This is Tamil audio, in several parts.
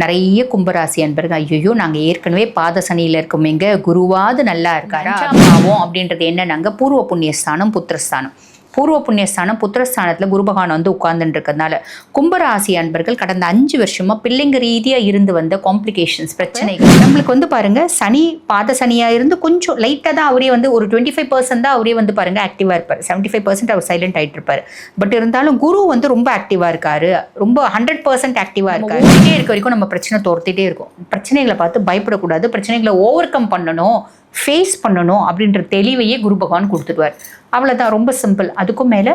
நிறைய கும்பராசி அன்பர்கள். ஐயோ நாங்கள் ஏற்கனவே பாத சனியில் இருக்கோம் எங்க குருவாது நல்லா இருக்காரா? பாவம் அப்படின்றது என்னன்னாங்க பூர்வ புண்ணியஸ்தானம் புத்திரஸ்தானம். பூர்வ புண்ணியஸ்தானம் புத்திரஸ்தானத்தில் குரு பகவான் வந்து உட்கார்ந்துட்டு இருக்கிறதுனால கும்பராசி அன்பர்கள் கடந்த அஞ்சு வருஷமா பிள்ளைங்க ரீதியா இருந்து வந்த காம்ப்ளிகேஷன்ஸ் பிரச்சனைகள். நம்மளுக்கு வந்து பாருங்க சனி பாத சனியா இருந்து கொஞ்சம் லைட்டாக தான் அவரே வந்து ஒரு டுவெண்ட்டி ஃபைவ் பர்சன்ட் தான் அவரே வந்து பாருங்க ஆக்டிவா இருப்பார். செவன்ட்டி ஃபைவ் பர்சன்ட் அவர் சைலண்ட் ஆயிட்டு இருப்பாரு. பட் இருந்தாலும் குரு வந்து ரொம்ப ஆக்டிவா இருக்காரு. ரொம்ப ஹண்ட்ரட் பர்சன்ட் ஆக்டிவா இருக்காரு. ஓடிட்டே இருக்க வரைக்கும் நம்ம பிரச்சனை தோர்த்திட்டே இருக்கும். பிரச்சனைகளை பார்த்து பயப்படக்கூடாது. பிரச்சனைகளை ஓவர் கம் பண்ணணும் ஃபேஸ் பண்ணணும் அப்படின்ற தெளிவையே குரு பகவான் கொடுத்துடுவார் அவ்வளோதான் ரொம்ப சிம்பிள் அதுக்கும் மேலே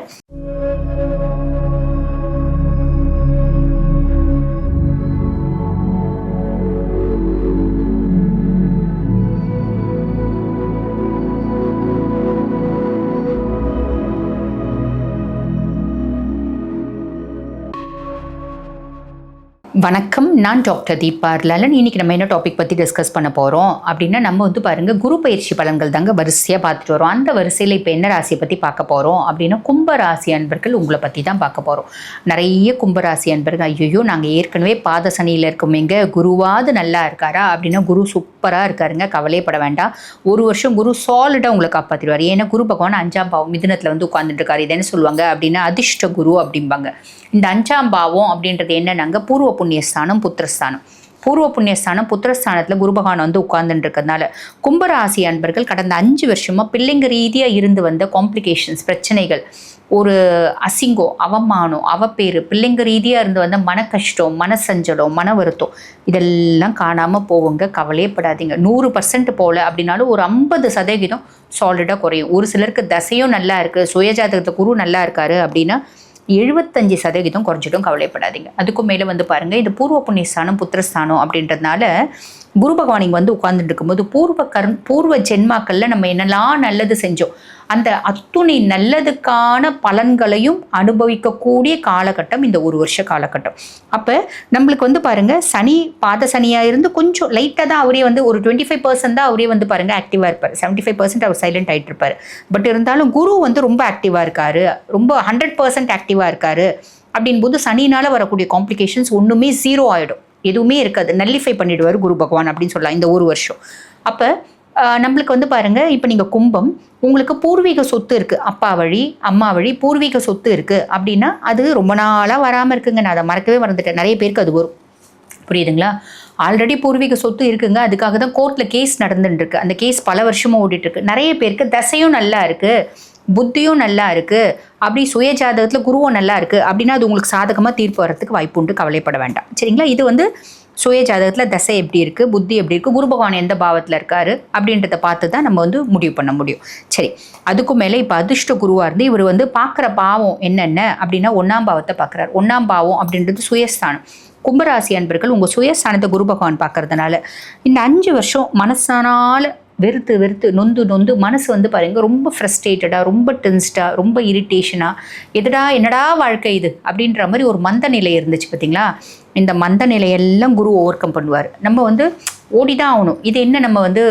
வணக்கம். நான் டாக்டர் தீபா லலன் இன்றைக்கி நம்ம என்ன டாபிக் பற்றி டிஸ்கஸ் பண்ண போகிறோம் அப்படின்னா நம்ம வந்து பாருங்கள் குரு பயிற்சி பலன்கள் தாங்க வரிசையாக பார்த்துட்டு வரோம். அந்த வரிசையில் இப்போ என்ன ராசியை பற்றி பார்க்க போகிறோம் அப்படின்னா கும்ப ராசி அன்பர்கள் உங்களை பற்றி தான் பார்க்க போகிறோம் நிறைய கும்பராசி அன்பர்கள் ஐயோ நாங்கள் ஏற்கனவே பாத சனியில் இருக்கோம் குருவாவது குருவாது நல்லா இருக்காரா? அப்படின்னா குரு சூப்பராக இருக்காருங்க. கவலையப்பட வேண்டாம். ஒரு வருஷம் குரு சாலிடாக உங்களை காப்பாற்றிடுவார் ஏன்னா குரு பகவான் அஞ்சாம் பாவம் மிதுனத்தில் வந்து உட்காந்துட்டு இருக்காரு. இது என்ன சொல்லுவாங்க? அப்படின்னா அதிர்ஷ்ட குரு அப்படிம்பாங்க. இந்த அஞ்சாம் பாவம் அப்படின்றது என்னன்னாங்க? பூர்வ புண்ணியஸ்தானம் புத்திரஸ்தானம். பூர்வ புண்ணியஸ்தானம் புத்திரஸ்தானத்தில் குருபகவான் வந்து உட்கார்ந்துட்டு இருக்கிறதுனால கும்பராசி அன்பர்கள் கடந்த அஞ்சு வருஷமாக பிள்ளைங்க ரீதியாக இருந்து வந்த காம்ப்ளிகேஷன்ஸ் பிரச்சனைகள் ஒரு அசிங்கம் அவமானம் அவப்பேறு பிள்ளைங்க ரீதியாக இருந்து வந்த மன கஷ்டம் மனசஞ்சலம் மன வருத்தம் இதெல்லாம் காணாமல் போவுங்க கவலையப்படாதீங்க நூறு பர்சன்ட் போகல அப்படின்னாலும் ஒரு ஐம்பது சதவீதம் சாலிடாக குறையும். ஒரு சிலருக்கு தசையும் நல்லா இருக்குது சுயஜாதகத்தை குரு நல்லா இருக்காரு அப்படின்னா எழுபத்தஞ்சு சதவீதம் குறைஞ்சிடும் கவலைப்படாதீங்க. அதுக்கும் மேலே வந்து பாருங்கள் இது பூர்வ புண்ணியஸ்தானம் புத்திரஸ்தானம் அப்படின்றதுனால குரு பகவான் இங்கே வந்து உட்கார்ந்துட்டு இருக்கும்போது பூர்வ கர் பூர்வ ஜென்மாக்களில் நம்ம என்னெல்லாம் நல்லது செஞ்சோம் அந்த அத்துணை நல்லதுக்கான பலன்களையும் அனுபவிக்கக்கூடிய காலகட்டம் இந்த ஒரு வருஷ காலகட்டம். அப்போ நம்மளுக்கு வந்து பாருங்க சனி பாத சனியாக இருந்து கொஞ்சம் லைட்டாக தான் அவரே வந்து ஒரு டுவெண்ட்டி ஃபைவ் பர்சன்ட் தான் அவரே வந்து பாருங்க ஆக்டிவாக இருப்பார். செவன்ட்டி ஃபைவ் பர்சன்ட் அவர் சைலண்ட் ஆகிட்டு இருப்பார். பட் இருந்தாலும் குரு வந்து ரொம்ப ஆக்டிவாக இருக்காரு. ரொம்ப ஹண்ட்ரட் பர்சன்ட் ஆக்டிவாக இருக்காரு. அப்படின்போது சனினால் வரக்கூடிய காம்ப்ளிகேஷன்ஸ் ஒன்றுமே ஜீரோ ஆகிடும் எதுவுமே இருக்காது. நல்லிஃபை பண்ணிடுவார் குரு பகவான் அப்படின்னு சொல்லலாம் இந்த ஒரு வருஷம். அப்போ நம்மளுக்கு வந்து பாருங்க இப்போ நீங்கள் கும்பம் உங்களுக்கு பூர்வீக சொத்து இருக்குது அப்பா வழி அம்மா வழி பூர்வீக சொத்து இருக்குது அப்படின்னா அது ரொம்ப நாளாக வராமல் இருக்குங்க. நான் அதை மறக்கவே மறந்துட்டேன். நிறைய பேருக்கு அது வரும். புரியுதுங்களா? ஆல்ரெடி பூர்வீக சொத்து இருக்குங்க. அதுக்காக தான் கோர்ட்டில் கேஸ் நடந்துட்டுருக்கு அந்த கேஸ் பல வருஷமாக ஓடிட்டுருக்கு நிறைய பேருக்கு தசையும் நல்லா இருக்குது புத்தியும் நல்லா இருக்குது அப்படி சுய ஜாதகத்தில் குருவும் நல்லா இருக்குது அப்படின்னா அது உங்களுக்கு சாதகமாக தீர்ப்பு வரத்துக்கு வாய்ப்பு உண்டு. கவலைப்பட வேண்டாம். சரிங்களா? இது வந்து சுய ஜாதகத்தில் தசை எப்படி இருக்குது புத்தி எப்படி இருக்குது குரு பகவான் எந்த பாவத்தில் இருக்காரு அப்படின்றத பார்த்து தான் நம்ம வந்து முடிவு பண்ண முடியும். சரி அதுக்கும் மேலே இப்போ அதிர்ஷ்ட குருவாக இருந்து இவர் வந்து பார்க்குற பாவம் என்னென்ன அப்படின்னா ஒன்றாம் பாவத்தை பார்க்குறாரு. ஒன்றாம் பாவம் அப்படின்றது சுயஸ்தானம். கும்பராசி அன்பர்கள் உங்கள் சுயஸ்தானத்தை குரு பகவான் பார்க்கறதுனால இந்த அஞ்சு வருஷம் மனசானால் வெறுத்து வெறுத்து நொந்து நொந்து மனசு வந்து பாருங்க ரொம்ப ஃப்ரஸ்ட்ரேட்டடாக ரொம்ப டென்ஸ்டாக ரொம்ப இரிட்டேஷனாக எதுடா என்னடா வாழ்க்கை இது அப்படின்ற மாதிரி ஒரு மந்த நிலை இருந்துச்சு பார்த்தீங்களா இந்த மந்த நிலையெல்லாம் குரு ஓவர் கம் பண்ணுவார். நம்ம வந்து ஓடி தான் ஆகணும். இது என்ன நம்ம வந்து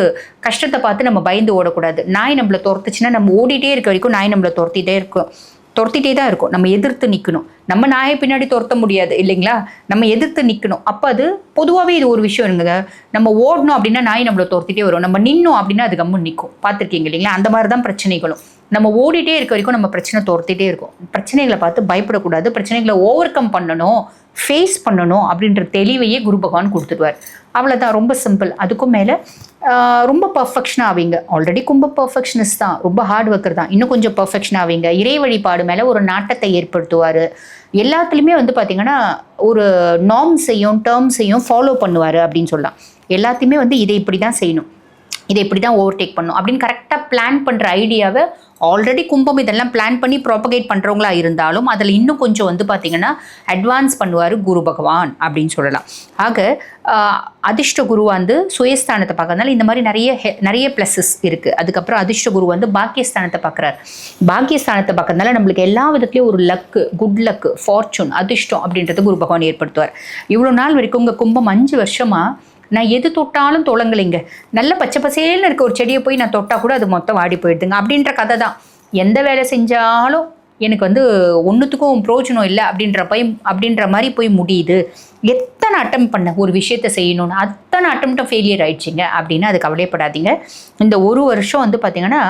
கஷ்டத்தை பார்த்து நம்ம பயந்து ஓடக்கூடாது. நாய் நம்மளை துரத்துச்சுன்னா நம்ம ஓடிட்டே இருக்க வரைக்கும் நாய் நம்மளை துரத்திட்டே இருக்கும். துரத்திட்டே தான் இருக்கும். நம்ம எதிர்த்து நிற்கணும் நம்ம நாயை பின்னாடி துரத்த முடியாது இல்லைங்களா? நம்ம எதிர்த்து நிற்கணும் அப்போ அது பொதுவாகவே இது ஒரு விஷயம் இருங்க நம்ம ஓடணும் அப்படின்னா நாய் நம்மளை துரத்திட்டே வரும். நம்ம நின்னோம் அப்படின்னா அது கம்மு நிற்கும் பார்த்துருக்கீங்க இல்லைங்களா? அந்த மாதிரி தான் பிரச்சனைகளும். நம்ம ஓடிட்டே இருக்க வரைக்கும் நம்ம பிரச்சனை தோர்த்திட்டே இருக்கும். பிரச்சனைகளை பார்த்து பயப்படக்கூடாது. பிரச்சனைகளை ஓவர் கம் பண்ணணும் ஃபேஸ் பண்ணணும் அப்படின்ற தெளிவையே குரு பகவான் கொடுத்துடுவார். அவ்வளோதான் ரொம்ப சிம்பிள் அதுக்கும் மேலே ரொம்ப பர்ஃபெக்ஷன் ஆவீங்க. ஆல்ரெடி கும்ப பர்ஃபெக்ஷனிஸ்ட் தான். ரொம்ப ஹார்ட் ஒர்க்கர் தான். இன்னும் கொஞ்சம் பர்ஃபெக்ஷன் ஆவீங்க. இறை வழிபாடு மேலே ஒரு நாட்டத்தை ஏற்படுத்துவார். எல்லாத்துலேயுமே வந்து பார்த்தீங்கன்னா ஒரு நார்ம்ஸையும் டேர்ம்ஸையும் ஃபாலோ பண்ணுவார் அப்படின்னு சொல்லலாம். எல்லாத்தையுமே வந்து இதை இப்படி தான் செய்யணும். இதை இப்படி தான் ஓவர்டேக் பண்ணும். அப்படின்னு கரெக்டாக பிளான் பண்ணுற ஐடியாவை ஆல்ரெடி கும்பம் இதெல்லாம் பிளான் பண்ணி ப்ராபகேட் பண்ணுறவங்களா இருந்தாலும் அதில் இன்னும் கொஞ்சம் வந்து பார்த்திங்கன்னா அட்வான்ஸ் பண்ணுவார் குரு பகவான் அப்படின்னு சொல்லலாம். ஆக அதிர்ஷ்ட குரு வந்து சுயஸ்தானத்தை பார்க்கறதுனால இந்த மாதிரி நிறைய ஹெ- நிறைய ப்ளஸஸ் இருக்குது அதுக்கப்புறம் அதிர்ஷ்ட குரு வந்து பாக்கியஸ்தானத்தை பார்க்குறாரு. பாக்கியஸ்தானத்தை பார்க்கறதுனால நம்மளுக்கு எல்லா விதத்துலேயும் ஒரு லக்கு குட் லக்கு ஃபார்ச்சூன் அதிர்ஷ்டம் அப்படின்றத குரு பகவான் ஏற்படுத்துவார். இவ்வளோ நாள் வரைக்கும் உங்கள் கும்பம் அஞ்சு வருஷமாக நான் எது தொட்டாலும் துளங்கலைங்க நல்ல பச்சை பசேல்னு இருக்க ஒரு செடியை போய் நான் தொட்டால் கூட அது மொத்தம் வாடி போயிடுதுங்க. அப்படின்ற கதை தான் எந்த வேலை செஞ்சாலும் எனக்கு வந்து ஒன்றுத்துக்கும் பிரோஜனம் இல்லை அப்படின்ற போய் அப்படின்ற மாதிரி போய் முடியுது. எத்தனை அட்டம் பண்ண ஒரு விஷயத்தை செய்யணும்னு அத்தனை அட்டம்ப்டும் ஃபெயிலியர் ஆயிடுச்சிங்க அப்படின்னா அது கவலைப்படாதீங்க. இந்த ஒரு வருஷம் வந்து பார்த்தீங்கன்னா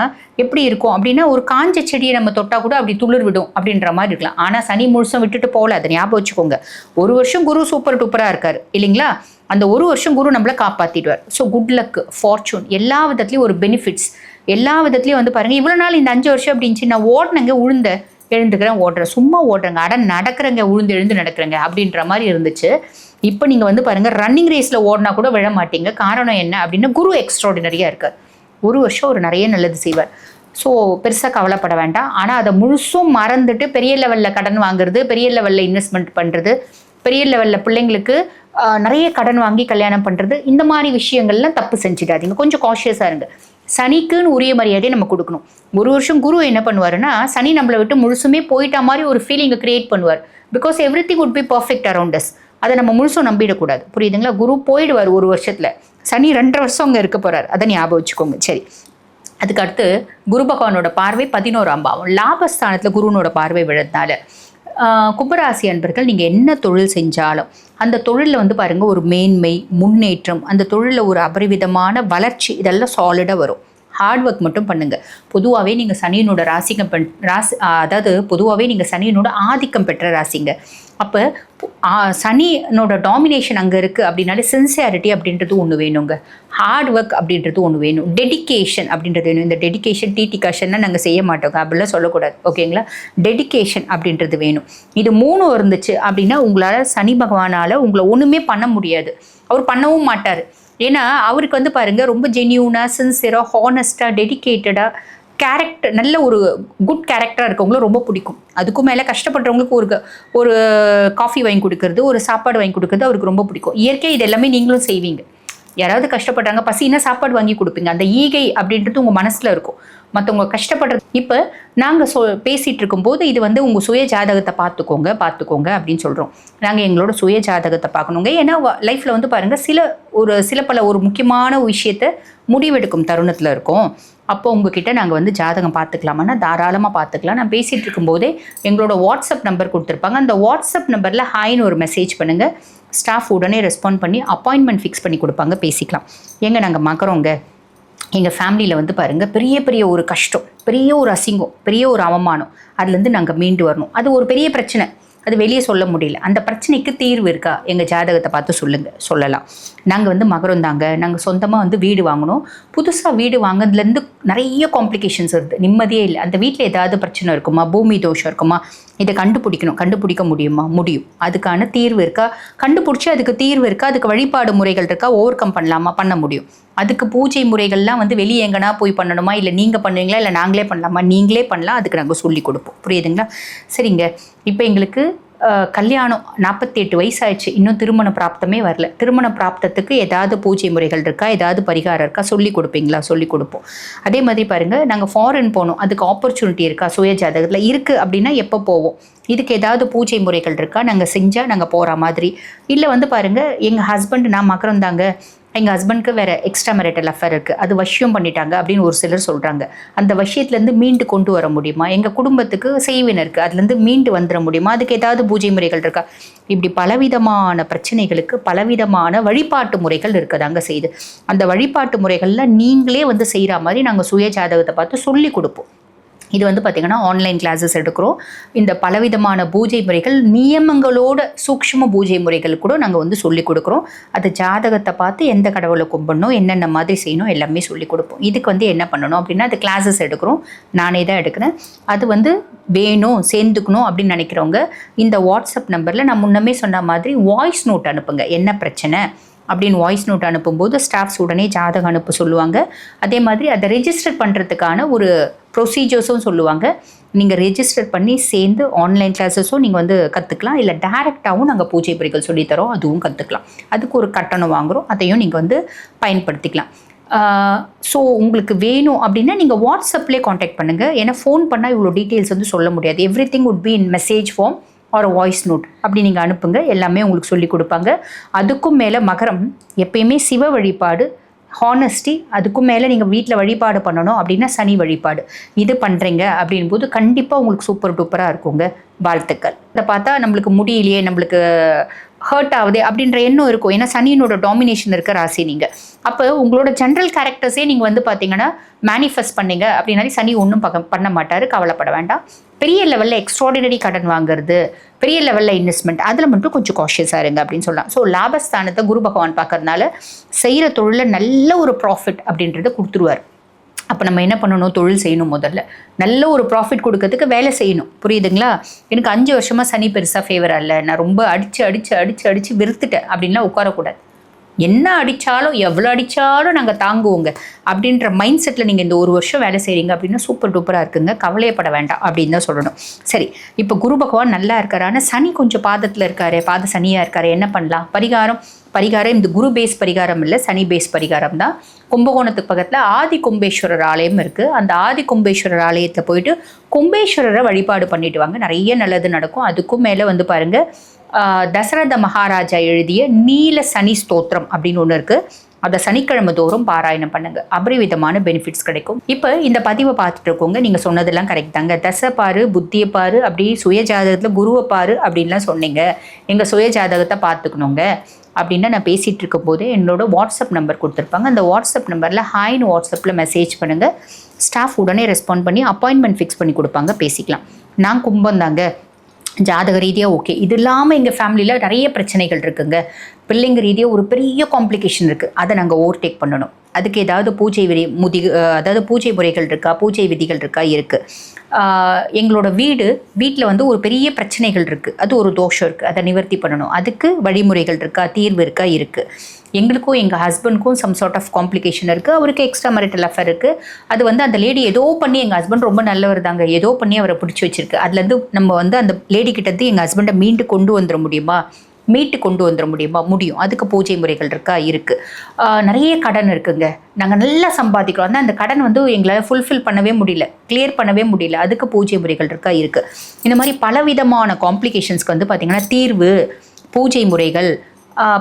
எப்படி இருக்கும் அப்படின்னா ஒரு காஞ்ச செடியை நம்ம தொட்டால் கூட அப்படி துளிர் விடும் அப்படின்ற மாதிரி இருக்கலாம். ஆனால் சனி முழுசும் விட்டுட்டு போகல அதை ஞாபகம் வச்சுக்கோங்க. ஒரு வருஷம் குரு சூப்பர் டூப்பராக இருக்கார் இல்லைங்களா? அந்த ஒரு வருஷம் குரு நம்மளை காப்பாற்றிடுவார் ஸோ குட் லக் ஃபார்ச்சூன் எல்லா விதத்துலேயும் ஒரு பெனிஃபிட்ஸ் எல்லா விதத்துலேயும் வந்து பாருங்கள் இவ்வளோ நாள் இந்த அஞ்சு வருஷம் அப்படின்ச்சு நான் ஓடினங்க உழுந்த எழுந்துக்கிறேன் ஓடுறேன். சும்மா ஓடுறேங்க. அட நடக்கிறேங்க உழுந்து எழுந்து நடக்கிறேங்க அப்படின்ற மாதிரி இருந்துச்சு. இப்போ நீங்கள் வந்து பாருங்கள் ரன்னிங் ரேஸில் ஓடினா கூட விழ மாட்டீங்க. காரணம் என்ன அப்படின்னா குரு எக்ஸ்ட்ராடினரியாக இருக்கார். ஒரு வருஷம் ஒரு நிறைய நல்லது செய்வார். ஸோ பெருசாக கவலைப்பட வேண்டாம். ஆனால் அதை முழுசும் மறந்துட்டு பெரிய லெவலில் கடன் வாங்குறது பெரிய லெவலில் இன்வெஸ்ட்மெண்ட் பண்ணுறது பெரிய லெவலில் பிள்ளைங்களுக்கு நிறைய கடன் வாங்கி கல்யாணம் பண்ணுறது இந்த மாதிரி விஷயங்கள்லாம் தப்பு செஞ்சிடாதீங்க. கொஞ்சம் காஷியஸாக இருங்க. சனிக்குன்னு உரிய மரியாதையை நம்ம கொடுக்கணும். ஒரு வருஷம் குரு என்ன பண்ணுவாருன்னா சனி நம்மளை விட்டு முழுசுமே போயிட்ட மாதிரி ஒரு ஃபீலிங்கை கிரியேட் பண்ணுவார். Because everything would be perfect around us அதை நம்ம முழுசும் நம்பிடக்கூடாது. புரியுதுங்களா? குரு போயிடுவார் ஒரு வருஷத்தில். சனி ரெண்டரை வருஷம் அங்கே இருக்க போகிறார் அதை ஞாபகம் வச்சுக்கோங்க. சரி. அதுக்கு அடுத்து குரு பகவானோட பார்வை பதினோராம் பாவம். லாபஸ்தானத்தில் குருனோட பார்வை விழுறதுனால. கும்பராசி அன்பர்கள் நீங்கள் என்ன தொழில் செஞ்சாலும் அந்த தொழிலில் வந்து பாருங்கள் ஒரு மேன்மை முன்னேற்றம் அந்த தொழிலில் ஒரு அபரிவிதமான வளர்ச்சி இதெல்லாம் சாலிடாக வரும். ஹார்ட் ஒர்க் மட்டும் பண்ணுங்கள் பொதுவாகவே நீங்கள் சனியினோட ராசிக்கம் பெண் ராசி அதாவது பொதுவாகவே நீங்கள் சனியினோட ஆதிக்கம் பெற்ற ராசிங்க. அப்போ சனினோட டாமினேஷன் அங்கே இருக்குது அப்படின்னாலே சின்சியாரிட்டி அப்படின்றது ஒன்று வேணுங்க. ஹார்ட் ஒர்க் அப்படின்றது ஒன்று வேணும். டெடிகேஷன் அப்படின்றது வேணும். இந்த டெடிகேஷன் காஷன்லாம் நாங்கள் செய்ய மாட்டோங்க. அப்படிலாம் சொல்லக்கூடாது. ஓகேங்களா? டெடிகேஷன் அப்படின்றது வேணும். இது மூணும் இருந்துச்சு அப்படின்னா உங்களால் சனி பகவானால் உங்களை ஒன்றுமே பண்ண முடியாது. அவர் பண்ணவும் மாட்டார். ஏன்னா அவருக்கு வந்து பாருங்க ரொம்ப ஜென்யூனாக சின்சியராக ஹானஸ்டாக டெடிகேட்டடாக கேரக்டர் நல்ல ஒரு குட் கேரக்டராக இருக்கவங்களும் ரொம்ப பிடிக்கும். அதுக்கும் மேலே கஷ்டப்படுறவங்களுக்கு ஒரு க- ஒரு காஃபி வாங்கி கொடுக்கறது ஒரு சாப்பாடு வாங்கி கொடுக்கறது அவருக்கு ரொம்ப பிடிக்கும். இயற்கை இது எல்லாமே நீங்களும் செய்வீங்க. யாராவது கஷ்டப்பட்டாங்க பசினா சாப்பாடு வாங்கி கொடுப்பீங்க. அந்த ஈகை அப்படின்றது உங்கள் மனசில் இருக்கும். மற்றவங்க கஷ்டப்படுறது இப்போ நாங்கள் சொ பேசிகிட்டு இருக்கும்போது இது வந்து உங்கள் சுய ஜாதகத்தை பார்த்துக்கோங்க பார்த்துக்கோங்க அப்படின்னு சொல்கிறோம் நாங்கள் எங்களோட சுய ஜாதகத்தை பார்க்கணுங்க. ஏன்னா லைஃப்பில் வந்து பாருங்கள் சில ஒரு சில பல ஒரு முக்கியமான விஷயத்தை முடிவெடுக்கும் தருணத்தில் இருக்கோம். அப்போ உங்ககிட்ட நாங்கள் வந்து ஜாதகம் பார்த்துக்கலாமான்னா தாராளமாக பார்த்துக்கலாம். நான் பேசிகிட்டு இருக்கும்போதே எங்களோட வாட்ஸ்அப் நம்பர் கொடுத்துருப்பாங்க. அந்த வாட்ஸ்அப் நம்பரில் ஹாய்னு ஒரு மெசேஜ் பண்ணுங்கள் ஸ்டாஃப் உடனே ரெஸ்பாண்ட் பண்ணி அப்பாயின்மெண்ட் ஃபிக்ஸ் பண்ணி கொடுப்பாங்க. பேசிக்கலாம். எங்கே நாங்கள் பார்க்குறோங்க எங்கள் ஃபேமிலியில் வந்து பாருங்கள் பெரிய பெரிய ஒரு கஷ்டம் பெரிய ஒரு அசிங்கம் பெரிய ஒரு அவமானம். அதுலேருந்து நாங்கள் மீண்டு வரணும். அது ஒரு பெரிய பிரச்சனை. அது வெளியே சொல்ல முடியல. அந்த பிரச்சனைக்கு தீர்வு இருக்கா? எங்கள் ஜாதகத்தை பார்த்து சொல்லுங்கள் சொல்லலாம். நாங்கள் வந்து மகரம் தாங்க. நாங்கள் சொந்தமாக வந்து வீடு வாங்கினோம் புதுசாக வீடு வாங்கினதுலேருந்து நிறைய காம்ப்ளிகேஷன்ஸ் வருது. நிம்மதியே இல்லை. அந்த வீட்டில் ஏதாவது பிரச்சனை இருக்குமா? பூமி தோஷம் இருக்குமா? இதை கண்டுபிடிக்கணும். கண்டுபிடிக்க முடியுமா? முடியும். அதுக்கான தீர்வு இருக்கா? கண்டுபிடிச்சி அதுக்கு தீர்வு இருக்கா? அதுக்கு வழிபாடு முறைகள் இருக்கா? ஓவர் கம் பண்ணலாமா? பண்ண முடியும். அதுக்கு பூஜை முறைகள்லாம் வந்து வெளியே எங்கன்னா போய் பண்ணணுமா? இல்லை நீங்கள் பண்ணுவீங்களா? இல்லை நாங்களே பண்ணலாமா? நீங்களே பண்ணலாம். அதுக்கு நாங்கள் சொல்லி கொடுப்போம். புரியுதுங்களா? சரிங்க. இப்போ எங்களுக்கு கல்யாணம் நாற்பத்தி எட்டு வயசாயிடுச்சு. இன்னும் திருமண பிராப்தமே வரல. திருமண பிராப்தத்துக்கு ஏதாவது பூஜை முறைகள் இருக்கா? ஏதாவது பரிகாரம் இருக்கா? சொல்லி கொடுப்பீங்களா? சொல்லி கொடுப்போம். அதே மாதிரி பாருங்கள் நாங்கள் ஃபாரின் போனோம். அதுக்கு ஆப்பர்ச்சுனிட்டி இருக்கா? சுய ஜாதகத்தில் இருக்குது அப்படின்னா எப்போ போவோம்? இதுக்கு ஏதாவது பூஜை முறைகள் இருக்கா? நாங்கள் செஞ்சால் நாங்கள் போகிற மாதிரி. இல்லை வந்து பாருங்கள் எங்கள் ஹஸ்பண்ட் நான் மகரம் தாங்க. எங்கள் ஹஸ்பண்ட்க்கு வேறு எக்ஸ்ட்ரா மேரிட்டல் அஃபேர் இருக்குது அது வசியம் பண்ணிட்டாங்க அப்படின்னு ஒரு சிலர் சொல்கிறாங்க அந்த வசியத்துலேருந்து மீண்டு கொண்டு வர முடியுமா? எங்கள் குடும்பத்துக்கு செய்வினை இருக்குது அதுலேருந்து மீண்டு வந்துட முடியுமா? அதுக்கு ஏதாவது பூஜை முறைகள் இருக்கா? இப்படி பலவிதமான பிரச்சனைகளுக்கு பலவிதமான வழிபாட்டு முறைகள் இருக்கதாங்க செய்யுது அந்த வழிபாட்டு முறைகளில் நீங்களே வந்து செய்கிற மாதிரி நாங்கள் சுய ஜாதகத்தை பார்த்து சொல்லி கொடுப்போம். இது வந்து பார்த்திங்கன்னா ஆன்லைன் கிளாஸஸ் எடுக்கிறோம். இந்த பலவிதமான பூஜை முறைகள் நியமங்களோட சூக்ஷ்ம பூஜை முறைகள் கூட நாங்கள் வந்து சொல்லி கொடுக்குறோம். அது ஜாதகத்தை பார்த்து எந்த கடவுளை கும்பிடணும் என்னென்ன மாதிரி செய்யணும் எல்லாமே சொல்லி கொடுப்போம். இதுக்கு வந்து என்ன பண்ணணும் அப்படின்னா அது கிளாஸஸ் எடுக்கிறோம். நானே தான் எடுக்கிறேன். அது வந்து வேணும் சேர்ந்துக்கணும் அப்படின்னு நினைக்கிறவங்க இந்த வாட்ஸ்அப் நம்பரில் நான் முன்னமே சொன்ன மாதிரி வாய்ஸ் நோட் அனுப்புங்க. என்ன பிரச்சனை? அப்படின்னு வாய்ஸ் நோட் அனுப்பும்போது ஸ்டாஃப்ஸ் உடனே ஜாதகம் அனுப்ப சொல்லுவாங்க. அதே மாதிரி அதை ரெஜிஸ்டர் பண்ணுறதுக்கான ஒரு ப்ரொசீஜர்ஸும் சொல்லுவாங்க. நீங்கள் ரெஜிஸ்டர் பண்ணி சேர்ந்து ஆன்லைன் கிளாஸஸும் நீங்கள் வந்து கற்றுக்கலாம் இல்லை டேரெக்டாகவும் நாங்கள் பூஜை பொறிகள் சொல்லித்தரோம் அதுவும் கற்றுக்கலாம் அதுக்கு ஒரு கட்டணம் வாங்குகிறோம் அதையும் நீங்கள் வந்து பயன்படுத்திக்கலாம். ஸோ உங்களுக்கு வேணும் அப்படின்னா நீங்கள் வாட்ஸ்அப்லேயே காண்டாக்ட் பண்ணுங்கள் ஏன்னா ஃபோன் பண்ணால் இவ்வளோ டீட்டெயில்ஸ் வந்து சொல்ல முடியாது. Everything would be in message form or voice note அப்படி நீங்கள் அனுப்புங்க. எல்லாமே உங்களுக்கு சொல்லி கொடுப்பாங்க. அதுக்கும் மேலே மகரம். எப்பயுமே சிவ வழிபாடு ஹானஸ்டி அதுக்கும் மேலே நீங்கள் வீட்டில் வழிபாடு பண்ணணும் அப்படின்னா சனி வழிபாடு. இது பண்ணுறீங்க அப்படின் போது கண்டிப்பாக உங்களுக்கு சூப்பர் டூப்பராக இருக்குங்க. வாழ்த்துக்கள். இதை பார்த்தா நம்மளுக்கு முடியலையே நம்மளுக்கு ஹர்ட் ஆகுது அப்படின்ற எண்ணம் இருக்கும். ஏன்னா சனியினோட டாமினேஷன் இருக்க ராசி நீங்கள் அப்போ உங்களோட ஜென்ரல் கேரக்டர்ஸே நீங்கள் வந்து பார்த்தீங்கன்னா மேனிஃபெஸ்ட் பண்ணீங்க. அப்படின்னாலே சனி ஒன்றும் பக்க பண்ண மாட்டார் கவலைப்பட வேண்டாம். பெரிய லெவலில் எக்ஸ்ட்ராடினரி கடன் வாங்குறது பெரிய லெவலில் இன்வெஸ்ட்மெண்ட் அதில் மட்டும் கொஞ்சம் காஷியஸாக இருங்க அப்படின்னு சொல்லலாம். ஸோ லாபஸ்தானத்தை குரு பகவான் பார்க்கறதுனால செய்கிற தொழிலில் நல்ல ஒரு ப்ராஃபிட் அப்படின்றத கொடுத்துருவார். அப்போ நம்ம என்ன பண்ணணும்? தொழில் செய்யணும் முதல்ல. நல்ல ஒரு ப்ராஃபிட் கொடுக்கறதுக்கு வேலை செய்யணும். புரியுதுங்களா? எனக்கு அஞ்சு வருஷமாக சனி பெருசாக ஃபேவர் அல்ல நான் ரொம்ப அடித்து அடித்து அடித்து அடித்து வெறுத்துட்டேன். அப்படின்லாம் உட்காரக்கூடாது. என்ன அடித்தாலும் எவ்வளோ அடித்தாலும் நாங்கள் தாங்குவோங்க. அப்படின்ற மைண்ட் செட்டில் நீங்கள் இந்த ஒரு வருஷம் வேலை செய்கிறீங்க அப்படின்னா சூப்பர் டூப்பராக இருக்குங்க. கவலையப்பட வேண்டாம் அப்படின்னு தான் சொல்லணும். சரி இப்போ குரு பகவான் நல்லா இருக்கார் ஆனால் சனி கொஞ்சம் பாதத்தில் இருக்காரு. பாத சனியாக இருக்காரு. என்ன பண்ணலாம்? பரிகாரம். பரிகாரம் இந்த குரு பேஸ் பரிகாரம் இல்லை சனி பேஸ் பரிகாரம் தான். கும்பகோணத்துக்கு பக்கத்தில் ஆதி கும்பேஸ்வரர் ஆலயம் இருக்குது அந்த ஆதி கும்பேஸ்வரர் ஆலயத்தில் போயிட்டு கும்பேஸ்வரரை வழிபாடு பண்ணிட்டு வாங்க. நிறைய நல்லது நடக்கும். அதுக்கும் மேலே வந்து பாருங்கள் தசரத மகாராஜா எழுதிய நீல சனி ஸ்தோத்திரம் அப்படின்னு ஒன்று இருக்குது அதை சனிக்கிழமை தோறும் பாராயணம் பண்ணுங்க. அபரிவிதமான பெனிஃபிட்ஸ் கிடைக்கும். இப்போ இந்த பதிவை பார்த்துட்டு இருக்கோங்க. நீங்கள் சொன்னதெல்லாம் கரெக்ட் தாங்க. தசை பாரு புத்தியை பாரு அப்படி சுய ஜாதகத்தில் குருவை பாரு அப்படின்லாம் சொன்னீங்க. எங்கள் சுய ஜாதகத்தை பார்த்துக்கணுங்க. அப்படின்னு நான் பேசிகிட்டு இருக்கும்போது என்னோட வாட்ஸ்அப் நம்பர் கொடுத்துருப்பாங்க. அந்த வாட்ஸ்அப் நம்பரில் ஹாய்னு வாட்ஸ்அப்பில் மெசேஜ் பண்ணுங்கள் ஸ்டாஃப் உடனே ரெஸ்பாண்ட் பண்ணி அப்பாயின்மெண்ட் ஃபிக்ஸ் பண்ணி கொடுப்பாங்க. பேசிக்கலாம். நான் கும்பம் தாங்க. ஜாதக ரீதியாக ஓகே இது இல்லாமல் எங்கள் ஃபேமிலியில் நிறைய பிரச்சனைகள் இருக்குங்க. பிள்ளைங்க ரீதியாக ஒரு பெரிய காம்ப்ளிகேஷன் இருக்குது அதை நாங்கள் ஓவர்டேக் பண்ணணும். அதுக்கு ஏதாவது பூஜை விதி முதி அதாவது பூஜை முறைகள் இருக்கா? பூஜை விதிகள் இருக்கா? இருக்குது எங்களோட வீடு வீட்டில் வந்து ஒரு பெரிய பிரச்சனைகள் இருக்குது அது ஒரு தோஷம் இருக்குது அதை நிவர்த்தி பண்ணணும். அதுக்கு வழிமுறைகள் இருக்கா? தீர்வு இருக்கா? இருக்குது எங்களுக்கும் எங்கள் ஹஸ்பண்ட்க்கும் சம் சார்ட் ஆஃப் காம்ப்ளிகேஷன் இருக்குது அவருக்கு எக்ஸ்ட்ரா மேரிட்டல் அஃபேர் இருக்குது அது வந்து அந்த லேடி ஏதோ பண்ணி எங்கள் ஹஸ்பண்ட் ரொம்ப நல்லவர் தாங்க. ஏதோ பண்ணி அவரை பிடிச்சி வச்சிருக்கு. அதுலேருந்து நம்ம வந்து அந்த லேடி கிட்டேருந்து எங்கள் ஹஸ்பண்டை மீண்டு கொண்டு வந்துட முடியுமா? மீட்டு கொண்டு வந்துட முடியுமா? முடியும். அதுக்கு பூஜை முறைகள் இருக்கா? இருக்குது நிறைய கடன் இருக்குங்க. நாங்கள் நல்லா சம்பாதிக்கிறோம். ஆனால் அந்த கடன் வந்து எங்களால் ஃபுல்ஃபில் பண்ணவே முடியல. கிளியர் பண்ணவே முடியல. அதுக்கு பூஜை முறைகள் இருக்கா? இருக்குது இந்த மாதிரி பலவிதமான காம்ப்ளிகேஷன்ஸ்க்கு வந்து பார்த்திங்கன்னா தீர்வு பூஜை முறைகள்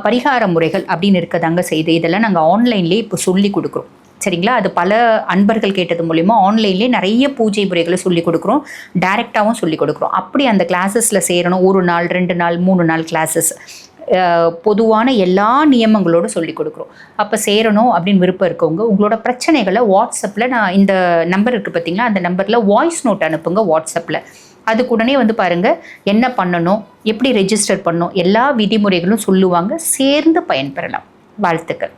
பரிகார முறைகள் அப்படின்னு இருக்கதாங்க செய்து இதெல்லாம் நாங்கள் ஆன்லைன்லேயே இப்போ சொல்லி கொடுக்குறோம். சரிங்களா? அது பல அன்பர்கள் கேட்டது மூலிமா ஆன்லைன்லேயே நிறைய பூஜை முறைகளை சொல்லிக் கொடுக்குறோம். டைரெக்டாகவும் சொல்லி கொடுக்குறோம். அப்படி அந்த கிளாஸஸில் சேரணும். ஒரு நாள் ரெண்டு நாள் மூணு நாள் கிளாஸஸ் பொதுவான எல்லா நியமங்களோடு சொல்லி கொடுக்குறோம். அப்போ சேரணும் அப்படின்னு விருப்பம் இருக்கவங்க உங்களோட பிரச்சனைகளை வாட்ஸ்அப்பில் நான் இந்த நம்பர் இருக்குது பார்த்தீங்களா அந்த நம்பரில் வாய்ஸ் நோட் அனுப்புங்க வாட்ஸ்அப்பில் அதுக்கு உடனே வந்து பாருங்கள் என்ன பண்ணணும்? எப்படி ரெஜிஸ்டர் பண்ணணும்? எல்லா விதிமுறைகளும் சொல்லுவாங்க. சேர்ந்து பயன்பெறலாம். வாழ்த்துக்கள்.